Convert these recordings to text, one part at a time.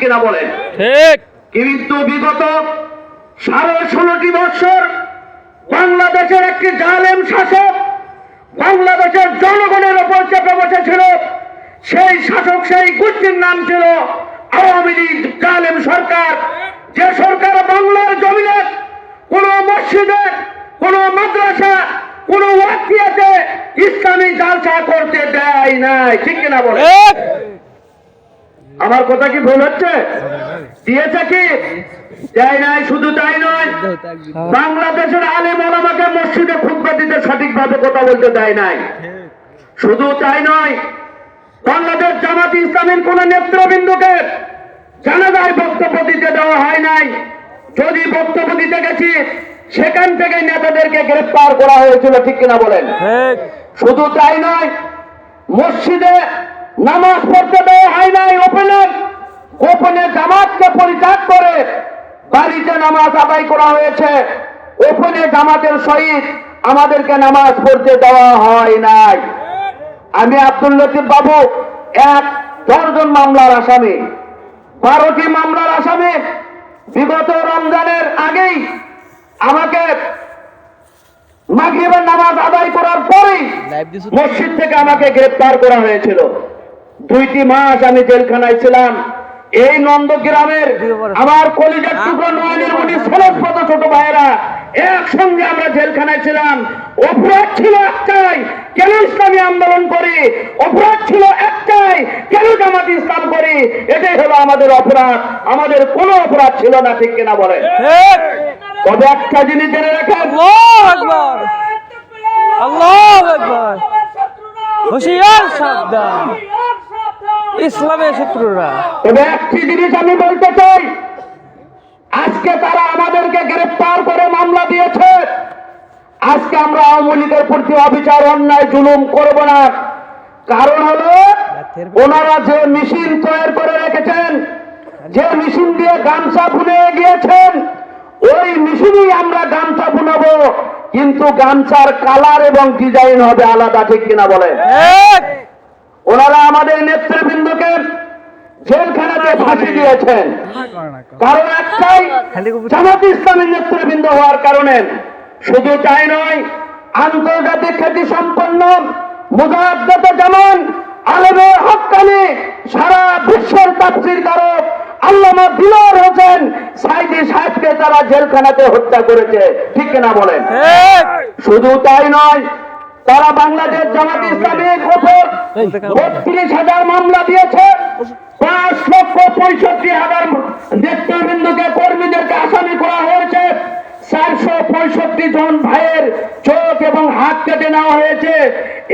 কিনা বলেন। ঠিক। কিন্তু বিগত সাড়ে ষোলোটি বছর বাংলাদেশের একটি জালেম শাসক বাংলাদেশের জনগণের ওপর চেপে বসেছিল। সেই শাসক সেই গোষ্ঠীর নাম ছিল আওয়ামী লীগ জালেম সরকার। যে সরকার বাংলার জমিনে কোন মসজিদে কোন মাদ্রাসা কোন ওয়াকিয়াতে ইসলামী জালসা করতে দেয় নাই। ঠিক কিনা বলে আমার কথা কি ভুল হচ্ছে? দিয়েছে কি? দেয় নাই শুধু তাই নয় বাংলাদেশের আলেম ওলামাকে মসজিদে খুতবা দিতে সঠিকভাবে কথা বলতে দেয় নাই। শুধু তাই নয় বাংলাদেশ জামাত ইসলামের কোন নেতৃবৃন্দকে জানাজায় বক্তব্য দিতে দেওয়া হয় নাই। যদি বক্তব্য দিতে গেছি সেখান থেকে নেতাদেরকে গ্রেফতার করা হয়েছিল ঠিক কিনা বলেন? শুধু তাই নয় মসজিদে নামাজ পড়তে দেওয়া হয় নাই ওপেনে গোপনে জামাতকে পরিত্যাগ করে বাড়িতে নামাজ আদায় করা হয়েছে। ওপেনে জামাতের সহিত আমাদেরকে নামাজ পড়তে দেওয়া হয় নাই। আমি আব্দুল লতিফ বাবু এক দশজন মামলার আসামি। বারোটি মামলার আসামি বিগত রমজানের আগেই আমাকে মাগরিবের নামাজ আদায় করার পরেই মসজিদ থেকে আমাকে গ্রেপ্তার করা হয়েছিল। দুইটি মাস আমি জেলখানায় ছিলাম। এই নন্দগ্রামের আমার কলিজার টুকরো নয়নের মনি ষোলশত ছোট ভাইয়েরা একসঙ্গে আমরা জেলখানায় ছিলাম। অপরাধ ছিল একটাই কেন ইসলামী আন্দোলন করি? অপরাধ ছিল একটাই কেন জামাত ইসলাম করি? এটাই হলো আমাদের অপরাধ। আমাদের কোনো অপরাধ ছিল না ঠিক কিনা বলেন? ঠিক। তবে একটা জিনিস জেনে রাখেন। আল্লাহু আকবার। আল্লাহু আকবার। হুশিয়ার সাবধান। ইসলামের শত্রুরা। তবে একটি জিনিস আমি বলতে চাই আজকে তারা আমাদেরকে গ্রেফতার করে মামলা দিয়েছে। আজকে আমরা আওয়ামী লীগের প্রতি অবিচার অন্যায় জুলুম করব না। কারণ হলো ওনারা যে মেশিন তৈরি করে রেখেছেন যে মেশিন দিয়ে গামছা বুনে গিয়েছেন ওই মেশিনই আমরা গামছা বুনাবো। কিন্তু গামছার কালার এবং ডিজাইন হবে আলাদা ঠিক কিনা বলেন? ওনারা আমাদের নেতৃবৃন্দকে জেলখানাতে ফাঁসি দিয়েছেন। কারণ একটাই জামাত ইসলামের নেতৃবৃন্দ হওয়ার কারণে। শুধু তাই নয় আন্তর্জাতিক খ্যাতি সম্পন্ন মুজাদ্দত জামান আলমে হকানি সারা বিশ্বের তাফসির কারক আল্লামা দিলার হোসেন সাইদি সাহেবকে তারা জেলখানাতে হত্যা করেছে। ঠিক কিনা বলেন? শুধু তাই নয় তারা বাংলাদেশ জামাত ইসলামের উপর বত্রিশ হাজার মামলা দিয়েছে। পাঁচ লক্ষ পঁয়ষট্টি হাজার নেতৃবৃন্দকে কর্মীদেরকে আসামি করা হয়েছে। চারশো পঁয়ষট্টি জন ভাইয়ের চোখ এবং হাত কেটে নেওয়া হয়েছে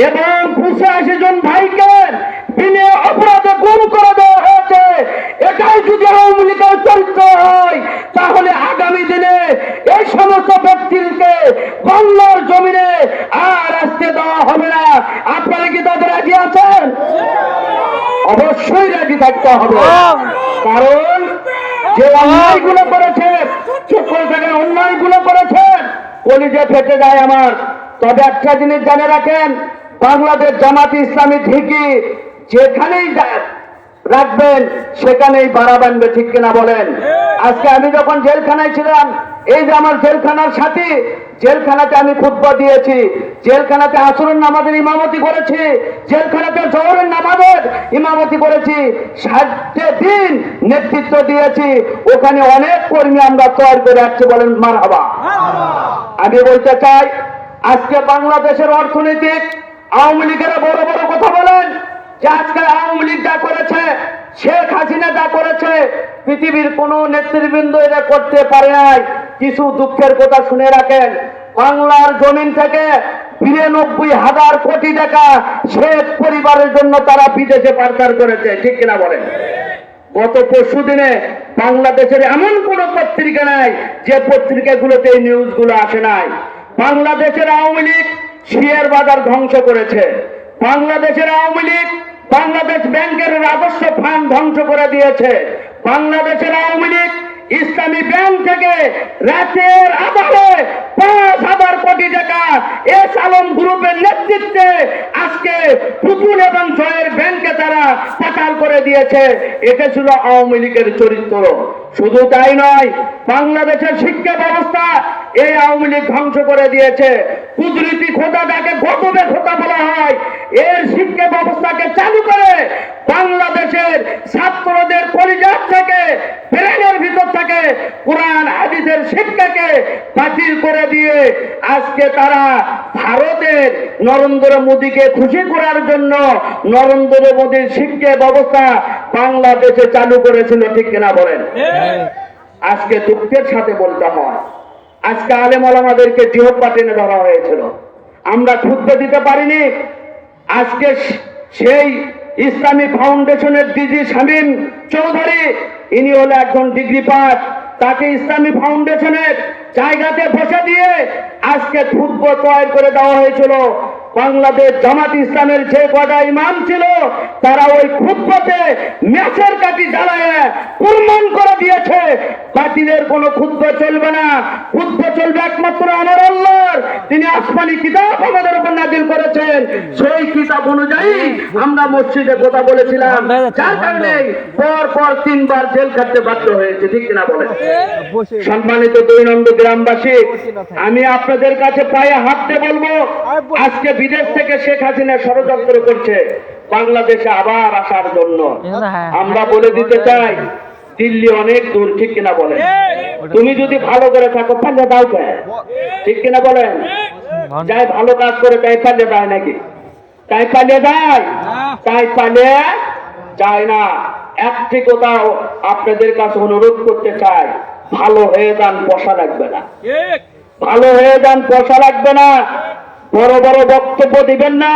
এবং পঁচাশি জন ভাইকে বিনে অপরাধে গুম করে দেওয়া হয়েছে। এটাই যদি আওয়ামী লীগের চরিত্র হয় তাহলে আগামী দিনে এই সমস্ত ব্যক্তিকে বাংলার জমিনে আর আসতে দেওয়া হবে না আপনারা কি তাদের রাজি আছেন অবশ্যই রাজি থাকতে হবে। কারণ যে অন্যায়গুলো করেছে চোখ থেকে অন্যায়গুলো করেছে কলিজে ফেটে যায় আমার। তবে একটা জিনিস জানে রাখেন বাংলাদেশ জামাত ইসলামী ঠিকই যেখানেই যায় রাখবেন, সেখানেই বাড়া বানবে, ঠিক কিনা বলেন? আজকে আমি যখন জেলখানায় ছিলাম, এই যে আমার জেলখানার সাথী, জেলখানাতে আমি ফুটবল দিয়েছি, জেলখানাতে আসরের নামাজের ইমামতি করেছি, জেলখানাতে জহরের নামাজের ইমামতি করেছি, সাতটে দিন নেতৃত্ব দিয়েছি, ওখানে অনেক কর্মী আমরা তৈরি করে আসছি বলেন মার হাবা আমি বলতে চাই, আজকে বাংলাদেশের অর্থনৈতিক আওয়ামী লীগেরা বড় বড় কথা বলেন, যে আজকে আওয়ামী লীগ যা করেছে শেখ হাসিনা যা করেছে, পৃথিবীর কোন নেতৃবৃন্দ এটা করতে পারে নাই। কিছু দুঃখের কথা শুনে রাখেন। বাংলার জমিন থেকে বিরানব্বই হাজার কোটি টাকা শেখ পরিবারের জন্য তারা বিদেশে পাচার করেছে। ঠিক কিনা বলেন? গত পরশু দিনে বাংলাদেশের এমন কোন পত্রিকা নাই যে পত্রিকাগুলোতে এই নিউজগুলো আসে নাই। বাংলাদেশের আওয়ামী লীগ শেয়ার বাজার ধ্বংস করেছে। বাংলাদেশের আওয়ামী লীগ বাংলাদেশ ব্যাংকের রাজস্ব ফান্ড ধ্বংস করে দিয়েছে। বাংলাদেশের আওয়ামী লীগ ইসলামী ব্যাংক থেকে রাতের আধারে পাঁচ হাজার কোটি টাকা এস আলম গ্রুপের নেতৃত্বে আজকে পুতুল এবং জয়ের ব্যাংকে তারা পাচার করে দিয়েছে। এটা ছিল আওয়ামী লীগের চরিত্র। শুধু তাই নয়, বাংলাদেশের শিক্ষা ব্যবস্থা এই আওয়ামী লীগ ধ্বংস করে দিয়েছে। কুদরতি খোদা যাকে গতবে খোদা বলা হয় এর শিক্ষা ব্যবস্থাকে চালু করে বাংলাদেশের ছাত্রদের পরিবার থেকে ব্রেনের ভিতর থেকে কোরআন হাদিসের শিক্ষাকে বাতিল করে দিয়ে আজকে তারা ভারতের নরেন্দ্র মোদীকে খুশি করার জন্য নরেন্দ্র মোদীর শিক্ষা ব্যবস্থা বাংলাদেশে চালু করেছিল ঠিক কিনা বলেন? আজকে দুঃখের সাথে বলতে হয় আজকে আলেম আলামাদেরকে জিহব্বা টেনে ধরা হয়েছিল। আমরা খুঁজতে দিতে পারিনি। আজকে সেই ইসলামী ফাউন্ডেশনের ডিজি শামীম চৌধুরী, ইনি হলো একজন ডিগ্রি পাস, তাকে ইসলামী ফাউন্ডেশনের জায়গাতে বসে দিয়ে আজকে খুদ্ তৈরি করে দেওয়া হয়েছিল। বাংলাদেশ জামাত ইসলামের যে কটা ইমাম ছিল তারা ওই খুদ্তে ম্যাচের কাটি জ্বালায় প্রমাণ করে দিয়েছে। বাতিলের কোনো ক্ষুদ্র চলবে না। ক্ষুদ্র চলবে একমাত্র আমার আল্লাহর। তিনি আসমানি কিতাব আমাদের উপর নাজিল করেছেন। সেই কিতাব অনুযায়ী আমরা মসজিদে কথা বলেছিলাম। যার কারণে পর পর তিনবার জেল খাটতে বাধ্য হয়েছে। ঠিক কিনা বলেন? সম্মানিত দৈনন্দ গ্রামবাসী আমি আপনাদের কাছে পায়ে হাঁটতে বলব। আজকে বিদেশ থেকে শেখ হাসিনা ষড়যন্ত্র করছে। বাংলাদেশে আবার আসার জন্য। আমরা বলে দিতে চাই দিল্লি অনেক দূর ঠিক কিনা বলেন? তুমি যদি ভালো করে থাকো পাল্লে দাও কেন ঠিক কিনা বলেন? যাই ভালো কাজ করে তাই পাল্লে দেয় নাকি? তাই পালিয়ে যায় তাই পালিয়ে যায় না। একটি কোথাও আপনাদের কাছে অনুরোধ করতে চাই ভালো হয়ে যান পয়সা লাগবে না। ভালো হয়ে যান পয়সা লাগবে না। বড় বড় বক্তব্য দিবেন না।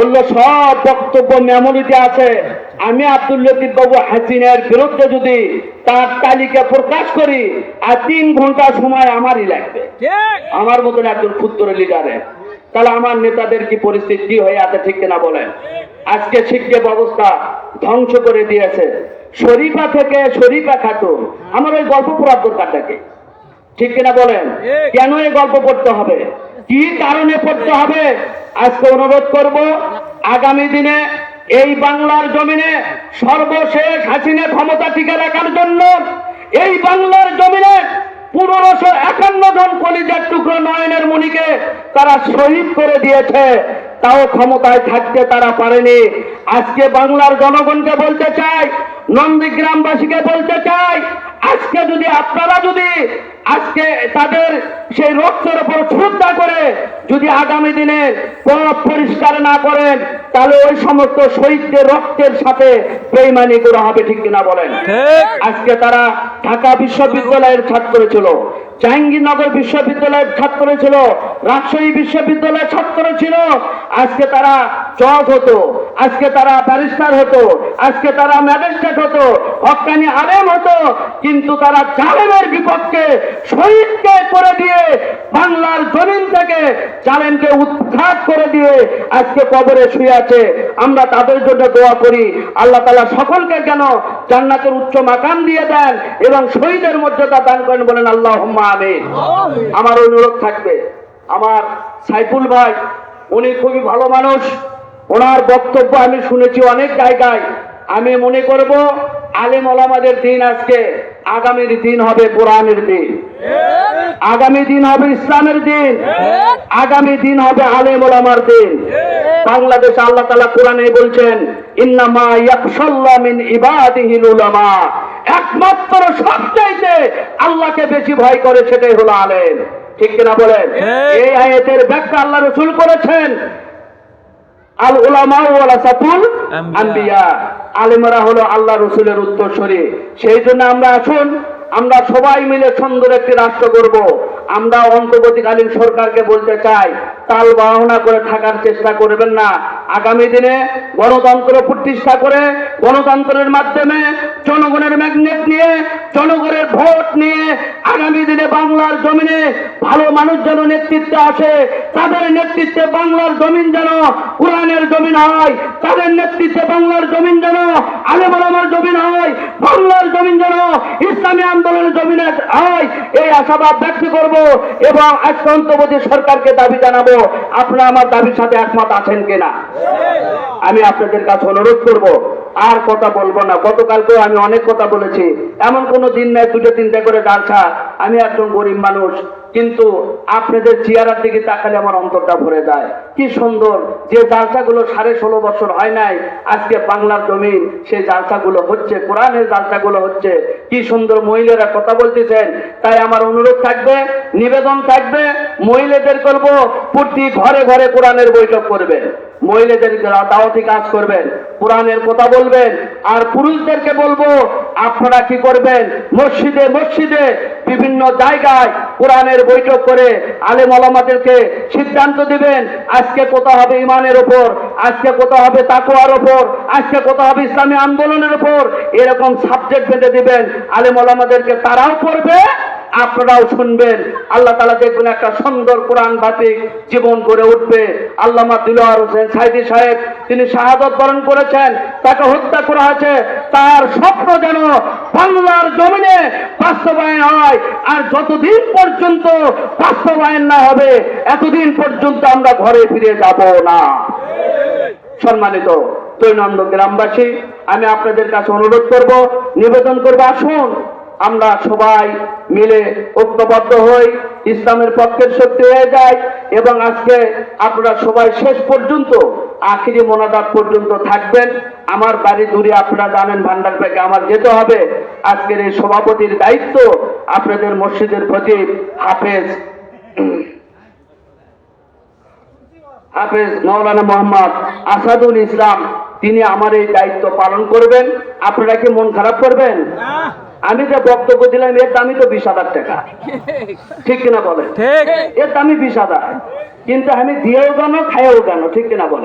অন্য সব বক্তব্য মেমোরিতে আছে। আমি আব্দুল লতিফ বাবু হাসিনের বিরুদ্ধে যদি তার তালিকা প্রকাশ করি আর তিন ঘণ্টা সময় আমারই লাগবে। আমার মতন একজন ক্ষুদ্র লিডারে তাহলে আমার নেতাদের কি পরিস্থিতি কি হয়ে আছে ঠিক কিনা বলেন? আজকে শিক্ষা ব্যবস্থা ধ্বংস করে দিয়েছে। শরীফা থেকে শরীফা খাতুন। আমার ওই গল্প পড়ার দরকারটাকে ঠিক কিনা বলেন? কেন এই গল্প পড়তে হবে? কি কারণে পড়তে হবে? আজকে অনুরোধ করব, আগামী দিনে এই বাংলার জমিনে সর্বশেষ হাসিনা ক্ষমতা টিকে রাখার জন্য এই বাংলার জমিনে পনেরোশো একান্ন জন কলিজার টুকরো নয়নের মুনিকে তারা শহীদ করে দিয়েছে। তাও ক্ষমতায় থাকতে তারা পারেনি। আজকে বাংলার জনগণকে বলতে চাই, নন্দীগ্রামবাসীকে বলতে চাই আজকে যদি আপনারা যদি আজকে তাদের সেই রক্তের উপর শ্রদ্ধা করে যদি আগামী দিনে পথ পরিষ্কার না করেন তাহলে ওই সমস্ত শহীদদের রক্তের সাথে বেইমানি করা হবে ঠিক কিনা বলেন? আজকে তারা ঢাকা বিশ্ববিদ্যালয়ের ছাত্র ছিল জাহাঙ্গীরনগর বিশ্ববিদ্যালয়ের ছাত্র ছিল রাজশাহী বিশ্ববিদ্যালয়ের ছাত্র ছিল আজকে তারা জজ হতো আজকে তারা ব্যারিস্টার হতো আজকে তারা ম্যাজিস্ট্রেট হতো হকানি আলেম হতো কিন্তু তারা জালেমের বিপক্ষে শহীদকে করে দিয়ে বাংলার জমিন থেকে জালেমকে উৎখাত করে দিয়ে আজকে কবরে শুয়ে আছে। আমরা তাদের জন্য দোয়া করি। আল্লাহ তালা সকলকে কেন জান্নাতের উচ্চ মাকাম দিয়ে দেন এবং শহীদের মর্যাদা দান করেন বলেন আল্লাহ আমিন। আমার অনুরোধ থাকবে আমার সাইফুল ভাই উনি খুবই ভালো মানুষ। ওনার বক্তব্য আমি শুনেছি অনেক জায়গায়। আমি মনে করব আলেম ওলামাদের দিন আজকে আগামীর দিন হবে কোরআনের দিন। আগামী দিন হবে ইসলামের দিন। আগামী দিন হবে আলেম ওলামার দিন। বাংলাদেশ আল্লাহ তালা কোরআনে বলছেন ইন্নামা ইয়াকশাল্লাহ মিন ইবাদিহিল উলামা। একমাত্র সবচাইতে আল্লাহকে বেশি ভয় করে সেটাই হলো আলেম। ঠিক কিনা বলেন? এই আয়াতের ব্যাখ্যা আল্লাহ রসুল করেছেন। আল উলামা ওয়ালাসাতুল। আম্বিয়া। আলেমরা হলো আল্লাহ রসুলের উত্তরসূরি। সেই জন্য আমরা আসুন আমরা সবাই মিলে সুন্দর একটি রাষ্ট্র করব আমরা অন্তর্বর্তীকালীন সরকারকে বলতে চাই, তাল বাহনা করে থাকার চেষ্টা করবেন না। আগামী দিনে গণতন্ত্র প্রতিষ্ঠা করে গণতন্ত্রের মাধ্যমে জনগণের ম্যাগনেট নিয়ে, জনগণের ভোট নিয়ে আগামী দিনে বাংলার জমিনে ভালো মানুষ যেন নেতৃত্বে আসে, তাদের নেতৃত্বে বাংলার জমিন যেন কোরআনের জমিন হয়, তাদের নেতৃত্বে বাংলার জমিন যেন আলেমালামার জমিন হয়, বাংলার জমিন যেন ইসলামী আন্দোলনের জমিনে হয়। এই আশাবাদ ব্যক্ত করব। এবং আজকে সরকারকে দাবি জানাব, আপনারা আমার দাবির সাথে একমত আছেন কিনা? আমি আপনাদের কাছে অনুরোধ করব, আর কথা বলব না। গতকালকেও আমি অনেক কথা বলেছি। এমন কোনো দিন নাই, দুটো তিনটে করে ডালছা আমি একজন গরিব মানুষ, কিন্তু আপনাদের চেয়ারার দিকে তাকালে আমার অন্তরটা ভরে যায়। কি সুন্দর, যে জালসাগুলো সাড়ে ষোলো বছর হয় নাই, আজকে বাংলার জমিন, সেই জালসাগুলো হচ্ছে, কোরআনের জালসাগুলো হচ্ছে কি সুন্দর মহিলারা কথা বলতেছেন। তাই আমার অনুরোধ থাকবে, নিবেদন থাকবে, মহিলাদের করব, প্রতি ঘরে ঘরে কোরআনের বৈঠক করবেন। মহিলাদের দাওয়াতি কাজ করবেন, কোরআনের কথা বলবেন, আর পুরুষদেরকে বলব, আপনারা কি করবেন? মসজিদে মসজিদে বিভিন্ন জায়গায় কোরআনের বৈঠক করে আলেম আলামাদেরকে সিদ্ধান্ত দিবেন, আজকে কোথা হবে ইমানের ওপর, আজকে কোথা হবে তাকুয়ার ওপর, আজকে কোথা হবে ইসলামী আন্দোলনের ওপর, এরকম সাবজেক্ট বেঁধে দিবেন আলেম আলামাদেরকে তারাও পড়বে, আপনারাও শুনবেন। আল্লাহ তালা দেখবেন একটা সুন্দর কোরআন ভাতিক জীবন গড়ে উঠবে। আল্লামা দিলওয়ার হোসেন সাইদি সাহেব, তিনি শাহাদত বরণ করেছেন, তাকে হত্যা করা হয়েছে। তার স্বপ্ন যেন বাংলার জমিনে বাস্তবায়ন হয়, আর যতদিন পর্যন্ত বাস্তবায়ন না হবে, এতদিন পর্যন্ত আমরা ঘরে ফিরে যাব না। সম্মানিত তৈনন্দ গ্রামবাসী, আমি আপনাদের কাছে অনুরোধ করব নিবেদন করব, আসুন। আমরা সবাই মিলে ঐক্যবদ্ধ হই, ইসলামের পক্ষের শক্তি হয়ে যায় এবং আজকে আপনারা সবাই শেষ পর্যন্ত, আখিরি মোনাজাত পর্যন্ত থাকবেন। আমার বাড়ি দূরে আপনারা জানেন, ভান্ডার থেকে আমার যেতে হবে। আজকের এই সভাপতির দায়িত্ব আপনাদের মসজিদের প্রতি হাফেজ হাফেজ মৌলানা মোহাম্মদ আসাদুল ইসলাম। তিনি আমার এই দায়িত্ব পালন করবেন। আপনারা কি মন খারাপ করবেন? আমি যে বক্তব্য দিলাম এর দামই তো বিশ হাজার টাকা। ঠিক কিনা বলেন? এর দামই বিশ হাজার। কিন্তু আমি দিয়েও জানো খাইও জানো ঠিক কিনা বলেন?